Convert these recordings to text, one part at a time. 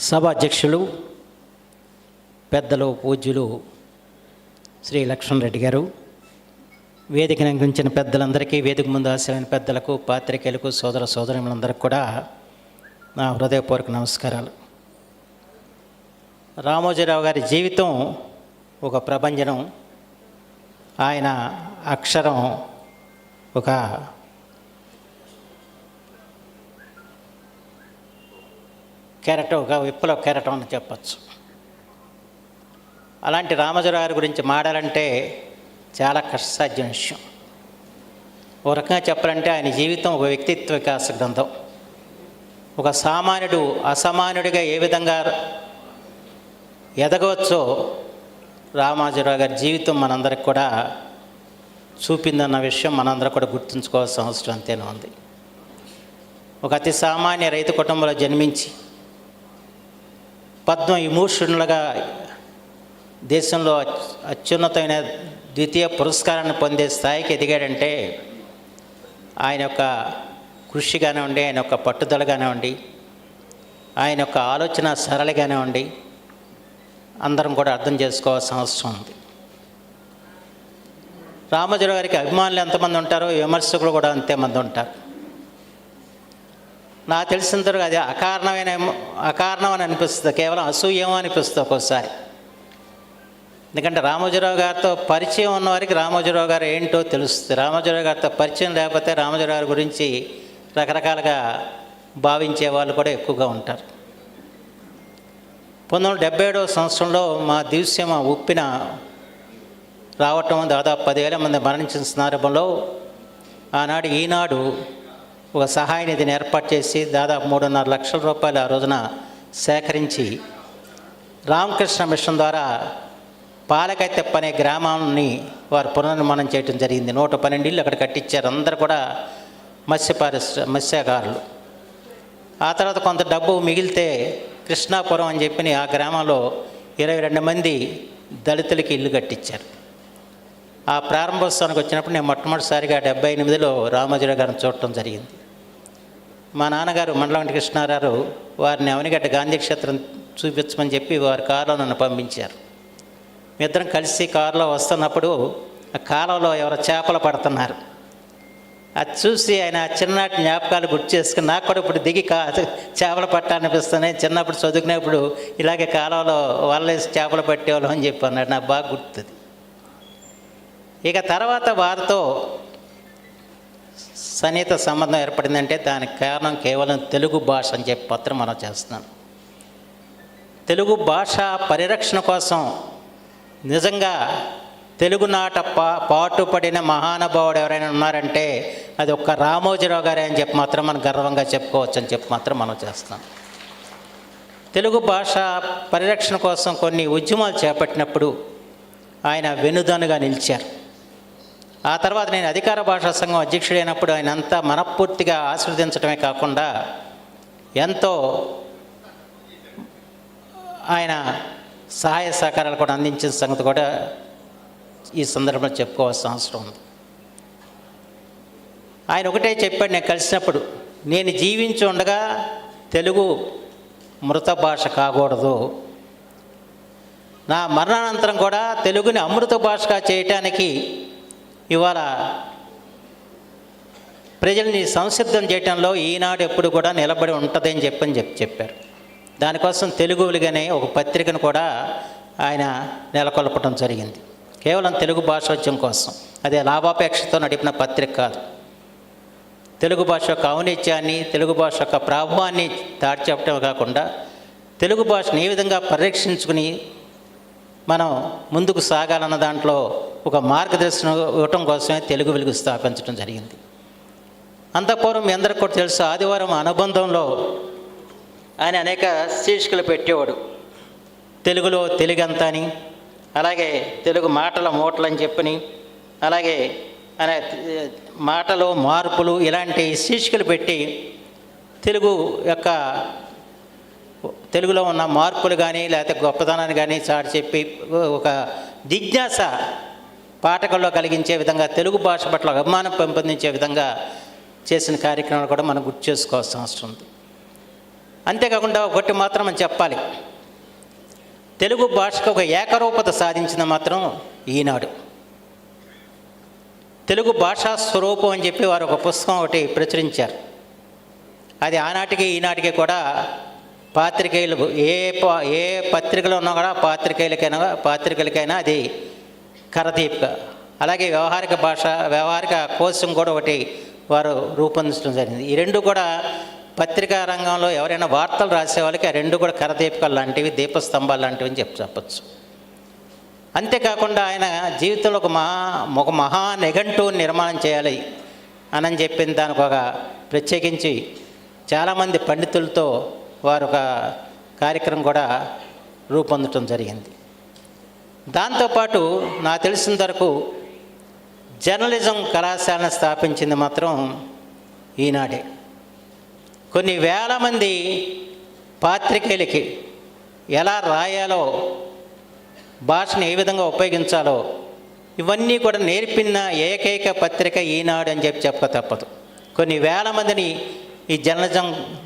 సభ అధ్యక్షులు పెద్దలు పూజ్యులు శ్రీ లక్ష్మణ్ రెడ్డి గారు వేదికను అందించిన పెద్దలందరికీ వేదిక ముందు ఆశ్రమైన పెద్దలకు పాత్రికేయులకు సోదర సోదరులందరికీ కూడా నా హృదయపూర్వక నమస్కారాలు. రామోజీరావు గారి జీవితం ఒక ప్రభంజనం. ఆయన అక్షరం ఒక కెరటం ఒక విప్లవ కెరటం అని చెప్పచ్చు. అలాంటి రామోజీరావు గురించి మాడాలంటే చాలా కష్టసాధ్యం విషయం. ఓ రకంగా చెప్పాలంటే ఆయన జీవితం ఒక వ్యక్తిత్వ వికాస గ్రంథం. ఒక సామాన్యుడు అసామాన్యుడిగా ఏ విధంగా ఎదగవచ్చో రామాజీరావు గారి జీవితం మనందరికి కూడా చూపిందన్న విషయం మనందరం కూడా గుర్తుంచుకోవాల్సిన అవసరం అంతేనా ఉంది. ఒక అతి సామాన్య రైతు కుటుంబంలో జన్మించి పద్మ విమూషణులుగా దేశంలో అత్యున్నతమైన ద్వితీయ పురస్కారాన్ని పొందే స్థాయికి ఎదిగాడంటే ఆయన యొక్క కృషి కానివ్వండి ఆయన యొక్క పట్టుదల కానివ్వండి ఆయన యొక్క ఆలోచన సరళి కానివ్వండి అందరం కూడా అర్థం చేసుకోవాల్సిన అవసరం ఉంది. రామోజీరావు గారికి అభిమానులు ఎంతమంది ఉంటారో విమర్శకులు కూడా అంతేమంది ఉంటారు. నాకు తెలిసిన తర్వాత అది అకారణమైన అకారణం అని అనిపిస్తుంది. కేవలం అసూయేమో అనిపిస్తుంది ఒక్కోసారి. ఎందుకంటే రామోజీరావు గారితో పరిచయం ఉన్నవారికి రామోజీరావు గారు ఏంటో తెలుస్తుంది. రామోజీరావు గారితో పరిచయం లేకపోతే రామోజీరావు గారి గురించి రకరకాలుగా భావించే వాళ్ళు కూడా ఎక్కువగా ఉంటారు. పంతొమ్మిది వందల డెబ్బై ఏడవ సంవత్సరంలో మా దివ్యమ ఉప్పిన రావటం దాదాపు పదివేల మంది మరణించిన సందర్భంలో ఆనాడు ఈనాడు ఒక సహాయ నిధిని ఏర్పాటు చేసి దాదాపు మూడున్నర లక్షల రూపాయలు ఆ రోజున సేకరించి రామకృష్ణ మిషన్ ద్వారా పాలకైతెప్ప అనే గ్రామాన్ని వారు పునర్నిర్మాణం చేయడం జరిగింది. నూట పన్నెండు ఇళ్ళు అక్కడ కట్టించారు. అందరు కూడా మత్స్య పారిశ్ర మత్స్యకారులు. ఆ తర్వాత కొంత డబ్బు మిగిలితే కృష్ణాపురం అని చెప్పి ఆ గ్రామంలో ఇరవై రెండు మంది దళితులకి ఇల్లు కట్టించారు. ఆ ప్రారంభోత్సవానికి వచ్చినప్పుడు నేను మొట్టమొదటిసారిగా డెబ్బై ఎనిమిదిలో రామోజీరావు గారిని చూడటం జరిగింది. మా నాన్నగారు మండలం కృష్ణారావు వారిని అవనిగడ్డ గాంధీ క్షేత్రం చూపించమని చెప్పి వారి కారులో నన్ను పంపించారు. ఇద్దరం కలిసి కారులో వస్తున్నప్పుడు ఆ కాలంలో ఎవరో చేపలు పడుతున్నారు. అది చూసి ఆయన ఆ చిన్ననాటి జ్ఞాపకాలు గుర్తు చేసుకుని నాకు కూడా ఇప్పుడు దిగి కా చేపలు పట్టాలనిపిస్తున్నాయి. చిన్నప్పుడు చదువుకునేప్పుడు ఇలాగే కాలంలో వాళ్ళేసి చేపలు పట్టేవాళ్ళం అని చెప్పి అన్నాడు. నాకు బాగా గుర్తుంది ఇక తర్వాత వారితో సన్నిహిత సంబంధం ఏర్పడిందంటే దానికి కారణం కేవలం తెలుగు భాష అని చెప్పి పత్రం మనం చేస్తున్నాం. తెలుగు భాష పరిరక్షణ కోసం నిజంగా తెలుగునాట పా పాటుపడిన మహానుభావుడు ఎవరైనా ఉన్నారంటే అది ఒక్క రామోజీరావు గారే అని చెప్పి మాత్రం మనం గర్వంగా చెప్పుకోవచ్చు అని చెప్పి మాత్రం మనం చేస్తున్నాం. తెలుగు భాష పరిరక్షణ కోసం కొన్ని ఉద్యమాలు చేపట్టినప్పుడు ఆయన వెనుదనుగా నిలిచారు. ఆ తర్వాత నేను అధికార భాషా సంఘం అధ్యక్షుడైనప్పుడు ఆయన అంతా మనపూర్తిగా ఆశీర్వదించడమే కాకుండా ఎంతో ఆయన సహాయ సహకారాలు కూడా అందించిన సంగతి కూడా ఈ సందర్భంలో చెప్పుకోవాల్సిన అవసరం ఉంది. ఆయన ఒకటే చెప్పాడు నేను కలిసినప్పుడు నేను జీవించి ఉండగా తెలుగు మృత భాష కాకూడదు. నా మరణానంతరం కూడా తెలుగుని అమృత భాషగా చేయటానికి ఇవాళ ప్రజల్ని సంసిద్ధం చేయటంలో ఈనాడు ఎప్పుడు కూడా నిలబడి ఉంటుందని చెప్పని చెప్పి చెప్పారు. దానికోసం తెలుగులుగానే ఒక పత్రికను కూడా ఆయన నెలకొల్పడం జరిగింది. కేవలం తెలుగు భాషోద్యం కోసం. అదే లాభాపేక్షతో నడిపిన పత్రిక కాదు. తెలుగు భాష యొక్క ఔనిత్యాన్ని తెలుగు భాష యొక్క ప్రాభవాన్ని దాటి చెప్పడం కాకుండా తెలుగు భాషను ఏ విధంగా పరిరక్షించుకుని మనం ముందుకు సాగాలన్న దాంట్లో ఒక మార్గదర్శనం ఇవ్వటం కోసమే తెలుగు వెలుగు స్థాపించడం జరిగింది. అంతపూర్వం మీ అందరికి కూడా తెలుసు ఆదివారం అనుబంధంలో ఆయన అనేక శీర్షికలు పెట్టేవాడు. తెలుగులో తెలుగంత అని అలాగే తెలుగు మాటల మూటలు అని చెప్పని అలాగే ఆయన మాటలు మార్పులు ఇలాంటి శీర్షికలు పెట్టి తెలుగు యొక్క తెలుగులో ఉన్న మార్పులు కానీ లేకపోతే గొప్పతనాన్ని కానీ చాటి చెప్పి ఒక జిజ్ఞాస పాఠకుల్లో కలిగించే విధంగా తెలుగు భాష పట్ల అభిమానం పెంపొందించే విధంగా చేసిన కార్యక్రమాలు కూడా మనం గుర్తు చేసుకోవాల్సిన అవసరం ఉంది. అంతేకాకుండా ఒకటి మాత్రం మనం చెప్పాలి. తెలుగు భాషకు ఒక ఏకరూపత సాధించిన మాత్రం ఈనాడు. తెలుగు భాషా స్వరూపం అని చెప్పి వారు ఒక పుస్తకం ఒకటి ప్రచురించారు. అది ఆనాటికి ఈనాటికి కూడా పాత్రికేయులు ఏ ప- ఏ పత్రికలో ఉన్నా కూడా పాత్రికేయులకైనా పాత్రికలకైనా అది కరదీపిక. అలాగే వ్యవహారిక భాష వ్యవహారిక కోశం కూడా ఒకటి వారు రూపొందించడం జరిగింది. ఈ రెండు కూడా పత్రికా రంగంలో ఎవరైనా వార్తలు రాసేవాళ్ళకి ఆ రెండు కూడా కరదీపికలు లాంటివి దీపస్తంభాలు లాంటివి అని చెప్పి చెప్పచ్చు. అంతేకాకుండా ఆయన జీవితంలో ఒక మహా ఒక మహా నిఘంటు నిర్మాణం చేయాలి అని చెప్పిన దానికి ఒక ప్రత్యేకించి చాలామంది పండితులతో వారు ఒక కార్యక్రమం కూడా రూపొందటం జరిగింది. దాంతోపాటు నాకు తెలిసిన వరకు జర్నలిజం కళాశాలను స్థాపించింది మాత్రం ఈనాడే. కొన్ని వేల మంది పాత్రికేయులకి ఎలా రాయాలో భాషను ఏ విధంగా ఉపయోగించాలో ఇవన్నీ కూడా నేర్పిన ఏకైక పత్రిక ఈనాడు అని చెప్పి చెప్పక తప్పదు. కొన్ని వేల మందిని ఈ జర్నలిజం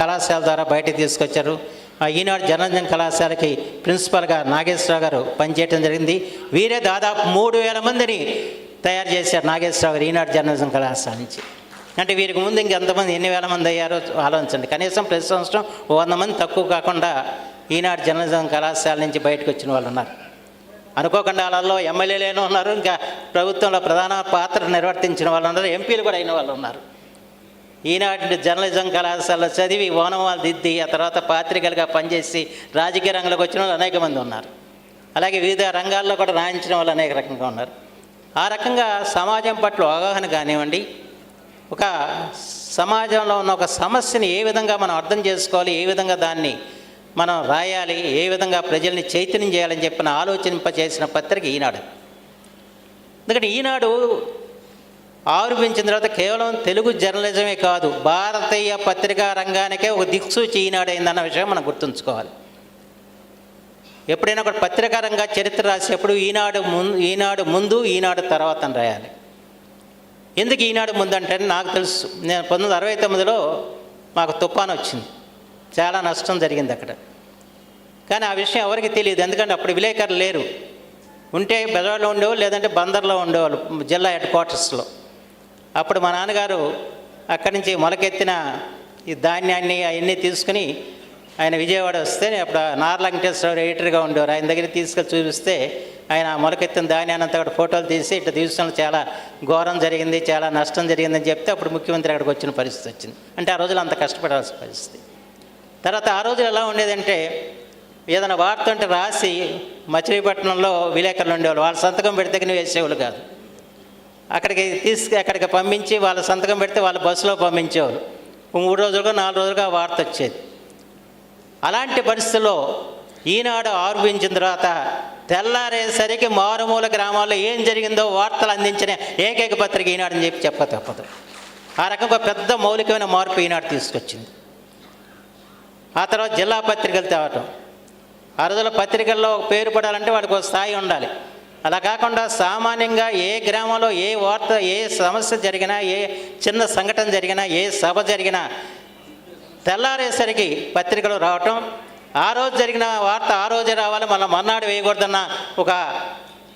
కళాశాల ద్వారా బయటకు తీసుకొచ్చారు. ఆ ఈనాడు జర్నలిజం కళాశాలకి ప్రిన్సిపల్గా నాగేశ్వరరావు గారు పనిచేయడం జరిగింది. వీరే దాదాపు మూడు వేల మందిని తయారు చేశారు నాగేశ్వరరావు గారు ఈనాడు జర్నలిజం కళాశాల నుంచి. అంటే వీరికి ముందు ఇంకెంతమంది ఎన్ని వేల మంది అయ్యారో ఆలోచించండి. కనీసం ప్రతి సంవత్సరం వంద మంది తక్కువ కాకుండా ఈనాడు జర్నలిజం కళాశాల నుంచి బయటకు వచ్చిన వాళ్ళు ఉన్నారు. అనుకోకుండా వాళ్ళలో ఎమ్మెల్యేలేనూ ఉన్నారు. ఇంకా ప్రభుత్వంలో ప్రధాన పాత్ర నిర్వర్తించిన వాళ్ళు ఉన్నారు. ఎంపీలు కూడా అయిన వాళ్ళు ఉన్నారు. ఈనాటి జర్నలిజం కళాశాలలో చదివి ఓనమాలు దిద్ది ఆ తర్వాత పాత్రికలుగా పనిచేసి రాజకీయ రంగంలోకి వచ్చిన వాళ్ళు అనేక మంది ఉన్నారు. అలాగే వివిధ రంగాల్లో కూడా రాయించిన వాళ్ళు అనేక రకంగా ఉన్నారు. ఆ రకంగా సమాజం పట్ల అవగాహన కానివ్వండి ఒక సమాజంలో ఉన్న ఒక సమస్యని ఏ విధంగా మనం అర్థం చేసుకోవాలి ఏ విధంగా దాన్ని మనం రాయాలి ఏ విధంగా ప్రజల్ని చైతన్యం చేయాలని చెప్పిన ఆలోచింప చేసిన పత్రిక ఈనాడు. ఎందుకంటే ఈనాడు ఆవిర్భించిన తర్వాత కేవలం తెలుగు జర్నలిజమే కాదు భారతీయ పత్రికా రంగానికే ఒక దిక్సూచి ఈనాడైందన్న విషయం మనం గుర్తుంచుకోవాలి. ఎప్పుడైనా ఒక పత్రికా రంగ చరిత్ర రాసేప్పుడు ఈనాడు ముందు ఈనాడు ముందు ఈనాడు తర్వాత అని రాయాలి. ఎందుకు ఈనాడు ముందు అంటే నాకు తెలుసు. నేను పంతొమ్మిది అరవై తొమ్మిదిలో మాకు తుఫాను వచ్చింది. చాలా నష్టం జరిగింది అక్కడ. కానీ ఆ విషయం ఎవరికి తెలియదు. ఎందుకంటే అప్పుడు విలేకరులు లేరు. ఉంటే బెజవాడలో ఉండేవాళ్ళు లేదంటే బందర్లో ఉండేవాళ్ళు జిల్లా హెడ్ క్వార్టర్స్లో. అప్పుడు మా నాన్నగారు అక్కడి నుంచి మొలకెత్తిన ఈ ధాన్యాన్ని అవన్నీ తీసుకుని ఆయన విజయవాడ వస్తే అప్పుడు నార్ల వెంకటేశ్వరరావు ఎడిటర్గా ఉండేవారు. ఆయన దగ్గర తీసుకెళ్ళి చూపిస్తే ఆయన ఆ మొలకెత్తిన ధాన్యాన్ని అంతా కూడా ఫోటోలు తీసి ఇట్లా తీసుకున్న చాలా ఘోరం జరిగింది చాలా నష్టం జరిగిందని చెప్తే అప్పుడు ముఖ్యమంత్రి అక్కడికి వచ్చిన పరిస్థితి వచ్చింది. అంటే ఆ రోజులు అంత కష్టపడాల్సిన పరిస్థితి. తర్వాత ఆ రోజులు ఎలా ఉండేదంటే ఏదైనా వార్త ఉంటే రాసి మచిలీపట్నంలో విలేకరులు ఉండేవాళ్ళు. వాళ్ళ సంతకం పెడితే కానీ వేసేవాళ్ళు కాదు. అక్కడికి తీసుకు అక్కడికి పంపించి వాళ్ళ సంతకం పెడితే వాళ్ళ బస్సులో పంపించేవారు. మూడు రోజులుగా నాలుగు రోజులుగా వార్త వచ్చేది. అలాంటి పరిస్థితుల్లో ఈనాడు ఆరోపించిన తర్వాత తెల్లారేసరికి మారుమూల గ్రామాల్లో ఏం జరిగిందో వార్తలు అందించిన ఏకైక పత్రిక ఈనాడని చెప్పి చెప్ప తప్పదు. ఆ రకంగా పెద్ద మౌలికమైన మార్పు ఈనాడు తీసుకొచ్చింది. ఆ తర్వాత జిల్లా పత్రికలు తేవటం. ఆ రోజుల్లో పత్రికల్లో పేరు పడాలంటే వాడికి ఒక స్థాయి ఉండాలి. అలా కాకుండా సామాన్యంగా ఏ గ్రామంలో ఏ వార్త ఏ సమస్య జరిగినా ఏ చిన్న సంఘటన జరిగినా ఏ సభ జరిగినా తెల్లారేసరికి పత్రికలు రావటం ఆ రోజు జరిగిన వార్త ఆ రోజే రావాలి మళ్ళీ మర్నాడు వేయకూడదన్న ఒక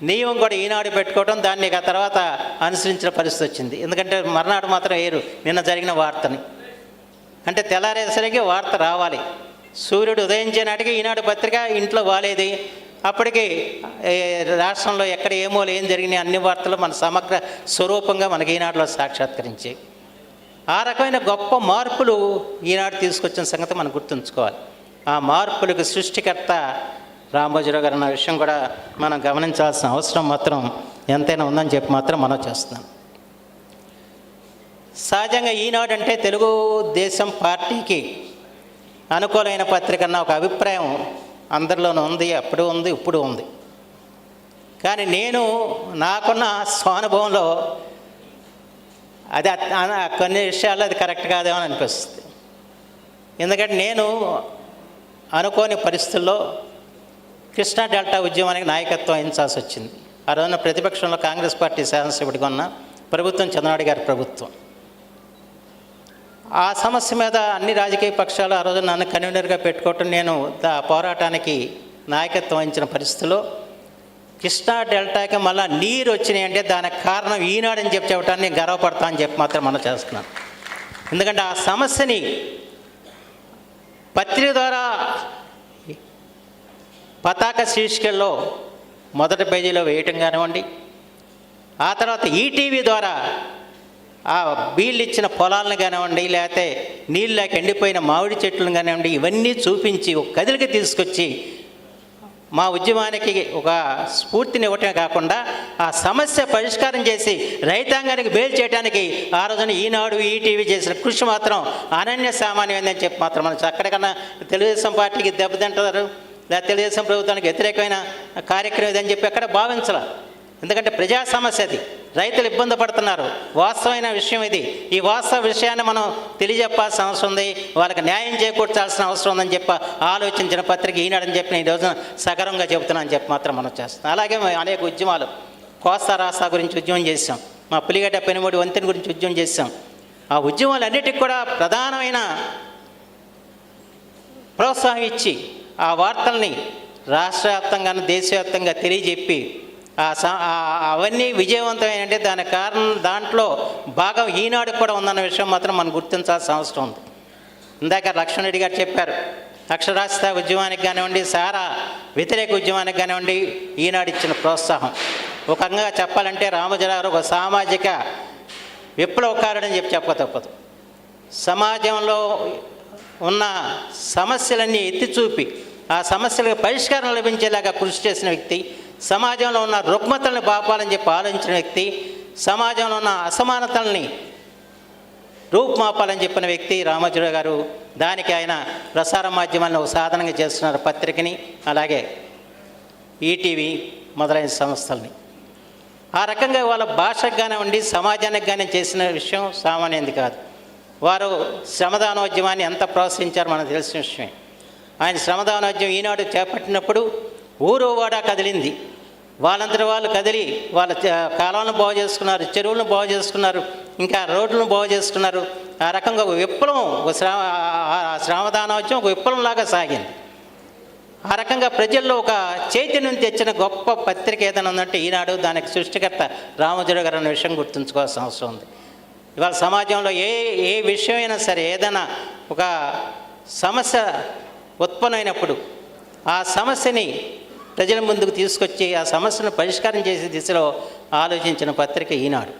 నియమం కూడా ఈనాడు పెట్టుకోవడం దాన్ని ఆ తర్వాత అనుసరించిన పరిస్థితి వచ్చింది. ఎందుకంటే మర్నాడు మాత్రం వేరు నిన్న జరిగిన వార్తని. అంటే తెల్లారేసరికి వార్త రావాలి. సూర్యుడు ఉదయించే నాటికి ఈనాడు పత్రిక ఇంట్లో వాలేది. అప్పటికి రాష్ట్రంలో ఎక్కడ ఏమో ఏం జరిగినాయి అన్ని వార్తలు మన సమగ్ర స్వరూపంగా మనకి ఈనాడులో సాక్షాత్కరించి. ఆ రకమైన గొప్ప మార్పులు ఈనాడు తీసుకొచ్చిన సంగతి మనం గుర్తుంచుకోవాలి. ఆ మార్పులకు సృష్టికర్త రామోజీరావు గారు అన్న విషయం కూడా మనం గమనించాల్సిన అవసరం మాత్రం ఎంతైనా ఉందని చెప్పి మాత్రం మనం చేస్తున్నాం. సహజంగా ఈనాడు అంటే తెలుగు దేశం పార్టీకి అనుకూలమైన పత్రిక అన్న ఒక అభిప్రాయం అందరిలోనూ ఉంది అప్పుడు ఉంది ఇప్పుడు ఉంది. కానీ నేను నాకున్న స్వానుభవంలో అది కొన్ని విషయాల్లో అది కరెక్ట్ కాదేమో అని అనిపిస్తుంది. ఎందుకంటే నేను అనుకోని పరిస్థితుల్లో కృష్ణా డెల్టా ఉద్యమానికి నాయకత్వం వహించాల్సి వచ్చింది. ఆ రోజున ప్రతిపక్షంలో కాంగ్రెస్ పార్టీ శాసనసభ్యుడిగా ఉన్న ప్రభుత్వం చంద్రనాయుడు గారి ప్రభుత్వం. ఆ సమస్య మీద అన్ని రాజకీయ పక్షాలు ఆ రోజు నన్ను కన్వీనర్గా పెట్టుకోవటం నేను దా పోరాటానికి నాయకత్వం వహించిన పరిస్థితిలో కృష్ణా డెల్టాకి మళ్ళీ నీరు వచ్చినాయి అంటే దానికి కారణం ఈనాడని చెప్పి చెప్పడానికి నేను గర్వపడతా అని చెప్పి మాత్రం మనం చేస్తున్నాను ఎందుకంటే ఆ సమస్యని పత్రిక ద్వారా పతాక శీర్షికల్లో మొదటి పేజీలో వేయటం కానివ్వండి ఆ తర్వాత ఈటీవీ ద్వారా ఆ బీళ్ళు ఇచ్చిన పొలాలను కానివ్వండి లేకపోతే నీళ్ళు లేక ఎండిపోయిన మామిడి చెట్లను కానివ్వండి ఇవన్నీ చూపించి ఒక కదిలికి తీసుకొచ్చి మా ఉద్యమానికి ఒక స్ఫూర్తిని ఇవ్వటమే కాకుండా ఆ సమస్య పరిష్కారం చేసి రైతాంగానికి బేల్ చేయడానికి ఆ రోజున ఈనాడు ఈటీవీ చేసిన కృషి మాత్రం అనన్య సామాన్యమైందని చెప్పి మాత్రం మనం అక్కడికన్నా తెలుగుదేశం పార్టీకి దెబ్బతింటారు లేదా తెలుగుదేశం ప్రభుత్వానికి వ్యతిరేకమైన కార్యక్రమం ఇదని చెప్పి ఎక్కడ భావించాల. ఎందుకంటే ప్రజా సమస్య అది. రైతులు ఇబ్బంది పడుతున్నారు. వాస్తవమైన విషయం ఇది. ఈ వాస్తవ విషయాన్ని మనం తెలియజెప్పాల్సిన అవసరం ఉంది. వాళ్ళకి న్యాయం చేకూర్చాల్సిన అవసరం ఉందని చెప్పి ఆలోచించిన పత్రిక ఈనాడని చెప్పి ఈ రోజున సగర్వంగా చెబుతున్నాను చెప్పి మాత్రం మనం చేస్తాం అలాగే మేము అనేక ఉద్యమాలు కోస్తా రాస్తా గురించి ఉద్యమం చేశాం. మా పులిగడ్డ పెనుమూడి వంతెన గురించి ఉద్యమం చేశాం. ఆ ఉద్యమాలన్నిటికి కూడా ప్రధానమైన ప్రోత్సాహం ఇచ్చి ఆ వార్తల్ని రాష్ట్ర వ్యాప్తంగాను దేశవ్యాప్తంగా తెలియజెప్పి అవన్నీ విజయవంతమైనంటే దానికి కారణం దాంట్లో భాగం ఈనాడు కూడా ఉందన్న విషయం మాత్రం మనం గుర్తించాల్సిన అవసరం ఉంది. ఇందాక లక్ష్మణ్ రెడ్డి గారు చెప్పారు అక్షరాస్యత ఉద్యమానికి కానివ్వండి సారా వ్యతిరేక ఉద్యమానికి కానివ్వండి ఈనాడు ఇచ్చిన ప్రోత్సాహం. ఒక రకంగా చెప్పాలంటే రామోజీరావు ఒక సామాజిక విప్లవకారుడని చెప్పి చెప్పక తప్పదు. సమాజంలో ఉన్న సమస్యలన్నీ ఎత్తి చూపి ఆ సమస్యలకు పరిష్కారం లభించేలాగా కృషి చేసిన వ్యక్తి సమాజంలో ఉన్న రుగ్మతల్ని బాపాలని చెప్పి ఆలోచించిన వ్యక్తి సమాజంలో ఉన్న అసమానతల్ని రూపుమాపాలని చెప్పిన వ్యక్తి రామోజీరావు గారు దానికి ఆయన ప్రసార మాధ్యమాలను ఒక సాధనంగా చేస్తున్నారు పత్రికని అలాగే ఈటీవీ మొదలైన సంస్థల్ని. ఆ రకంగా వాళ్ళ భాషకు కానివ్వండి సమాజానికి కానీ చేసిన విషయం సామాన్యంది కాదు. వారు శ్రమదానోద్యమాన్ని ఎంత ప్రోత్సహించారో మనకు తెలిసిన విషయమే. ఆయన శ్రమదానోద్యమం ఈనాడు చేపట్టినప్పుడు ఊరు వాడా కదిలింది. వాళ్ళంతటి వాళ్ళు కదిలి వాళ్ళ కాలాలను బాగు చేసుకున్నారు చెరువులను బాగు చేసుకున్నారు ఇంకా రోడ్లను బాగు చేసుకున్నారు. ఆ రకంగా ఒక విప్లవం ఒక శ్రామ ఆ ఒక విప్లవంలాగా సాగింది. ఆ రకంగా ప్రజల్లో ఒక చైతన్యం తెచ్చిన గొప్ప పత్రిక ఏదైనా ఉందంటే ఈనాడు దానికి సృష్టికర్త రామోజీరావు గారు అనే విషయం గుర్తుంచుకోవాల్సిన అవసరం ఉంది. ఇవాళ సమాజంలో ఏ ఏ విషయమైనా సరే ఏదైనా ఒక సమస్య ఉత్పన్నమైనప్పుడు ఆ సమస్యని ప్రజల ముందుకు తీసుకొచ్చి ఆ సమస్యను పరిష్కారం చేసే దిశలో ఆలోచించిన పత్రిక ఈనాడు.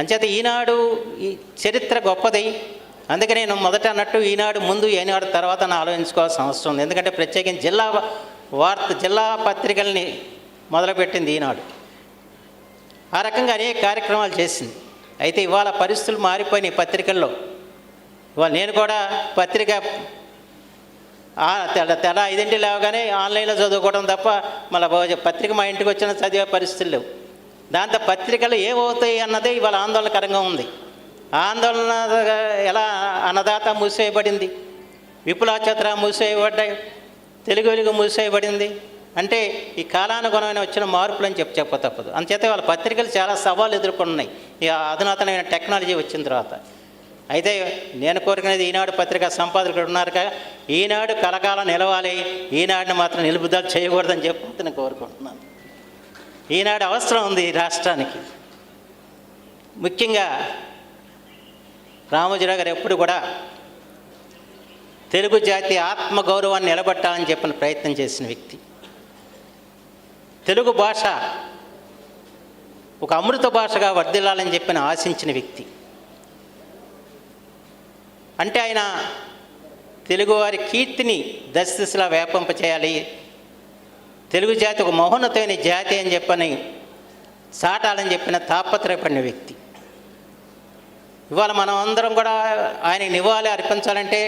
అంచేత ఈనాడు ఈ చరిత్ర గొప్పది. అందుకే నేను మొదట అన్నట్టు ఈనాడు ముందు ఈనాడు తర్వాత అని ఆలోచించుకోవాల్సిన అవసరం ఉంది. ఎందుకంటే ప్రత్యేకించి జిల్లా వార్త జిల్లా పత్రికల్ని మొదలుపెట్టింది ఈనాడు. ఆ రకంగా అనేక కార్యక్రమాలు చేసింది. అయితే ఇవాళ పరిస్థితులు మారిపోయినాయి పత్రికల్లో. ఇవాళ నేను కూడా పత్రిక ఆ తెల్ల తెల్ల ఐదింటి లేవగానే ఆన్లైన్లో చదువుకోవడం తప్ప మళ్ళీ పత్రిక మా ఇంటికి వచ్చిన చదివే పరిస్థితులు లేవు. దాంతో పత్రికలు ఏమవుతాయి అన్నదే ఇవాళ ఆందోళనకరంగా ఉంది. ఆందోళన ఎలా అన్నదాత మూసేయబడింది? విపులాచత్ర మూసేయబడ్డాయి తెలుగు వెలుగు మూసేయబడింది? అంటే ఈ కాలానుగుణమైన వచ్చిన మార్పులు అని చెప్పి చెప్ప తప్పదు. అందుచేత వాళ్ళ పత్రికలు చాలా సవాళ్ళు ఎదుర్కొన్నాయి ఈ అధునాతనమైన టెక్నాలజీ వచ్చిన తర్వాత. అయితే నేను కోరుకునేది ఈనాడు పత్రిక సంపాదకులు ఉన్నారు కదా ఈనాడు కలకాలం నిలవాలి. ఈనాడుని మాత్రం నిలుపుదల చేయకూడదని చెప్పి కోరుకుంటున్నాను. ఈనాడు అవసరం ఉంది ఈ రాష్ట్రానికి. ముఖ్యంగా రామోజీరావు గారు ఎప్పుడు కూడా తెలుగు జాతి ఆత్మగౌరవాన్ని నిలబెట్టాలని చెప్పిన ప్రయత్నం చేసిన వ్యక్తి. తెలుగు భాష ఒక అమృత భాషగా వర్ధిల్లాలని చెప్పిన ఆశించిన వ్యక్తి. అంటే ఆయన తెలుగువారి కీర్తిని దశ దిశలా వ్యాపింప చేయాలి తెలుగు జాతి ఒక మహోన్నతమైన జాతి అని చెప్పని చాటాలని చెప్పిన తాపత్రయపడిన వ్యక్తి. ఇవాళ మనం అందరం కూడా ఆయన నివాళి అర్పించాలంటే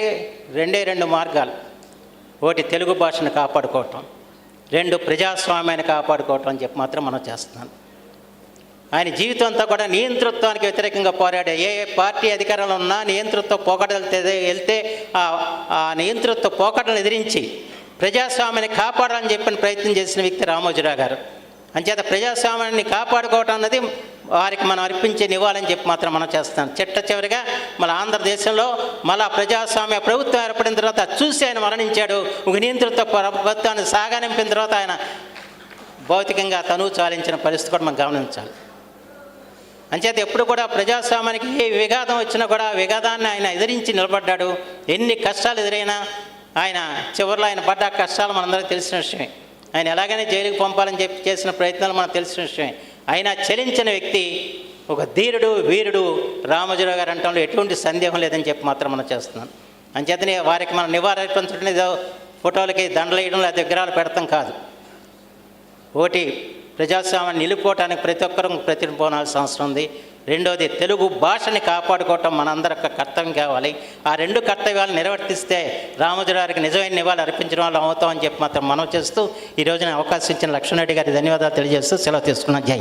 రెండే రెండు మార్గాలు. ఒకటి తెలుగు భాషను కాపాడుకోవటం రెండు ప్రజాస్వామ్యాన్ని కాపాడుకోవటం అని చెప్పి మాత్రం మనం చేస్తున్నాం. ఆయన జీవితం అంతా కూడా నియంతృత్వానికి వ్యతిరేకంగా పోరాడే ఏ పార్టీ అధికారంలో ఉన్నా నియంతృత్వ పోకడలు వెళ్తే ఆ ఆ నియంతృత్వ పోకడలను ఎదిరించి ప్రజాస్వామ్యాన్ని కాపాడాలని చెప్పిన ప్రయత్నం చేసిన వ్యక్తి రామోజీరావు గారు. అంచేత ప్రజాస్వామ్యాన్ని కాపాడుకోవటం అన్నది వారికి మనం అర్పించే నివాళని చెప్పి మాత్రం మనం చేస్తాం. చిట్ట చివరిగా మన ఆంధ్రదేశంలో మళ్ళా ప్రజాస్వామ్య ప్రభుత్వం ఏర్పడిన తర్వాత చూసి ఆయన మరణించాడు. ఒక నియంతృత్వ ప్రభుత్వాన్ని సాగనింపిన తర్వాత ఆయన భౌతికంగా తనువు చాలించిన పరిస్థితి కూడా మనం గమనించాలి. అంచేత ఎప్పుడు కూడా ప్రజాస్వామ్యానికి ఏ విఘాతం వచ్చినా కూడా విఘాతాన్ని ఆయన ఎదిరించి నిలబడ్డాడు. ఎన్ని కష్టాలు ఎదురైనా ఆయన చివరిలో ఆయన పడ్డ కష్టాలు మనందరికీ తెలిసిన విషయమే. ఆయన ఎలాగైనా జైలుకు పంపాలని చెప్పి చేసిన ప్రయత్నాలు మనకు తెలిసిన విషయమే. ఆయన చలించిన వ్యక్తి ఒక ధీరుడు వీరుడు రామోజీరావు గారు అంటంలో ఎటువంటి సందేహం లేదని చెప్పి మాత్రం మనం చేస్తున్నాం. అంచేతనే వారికి మనం నివారించడం ఏదో ఫోటోలకి దండలు వేయడం లేదా విగ్రహాలు పెడతాం కాదు. ఒకటి ప్రజాస్వామ్యాన్ని నిలుపుకోవటానికి ప్రతి ఒక్కరూ ప్రతిపోనాల్సిన అవసరం ఉంది. రెండోది తెలుగు భాషని కాపాడుకోవటం మనందరి యొక్క కర్తవ్యం కావాలి. ఆ రెండు కర్తవ్యాలు నిర్వర్తిస్తే రామోజీరావుకి నిజమైన నివాళులు అర్పించడం వాళ్ళు అవుతామని చెప్పి మాత్రం మనం చేస్తూ ఈ రోజున అవకాశం ఇచ్చిన లక్ష్మణరెడ్డి గారి ధన్యవాదాలు తెలియజేస్తూ సెలవు తీసుకున్నాం. జై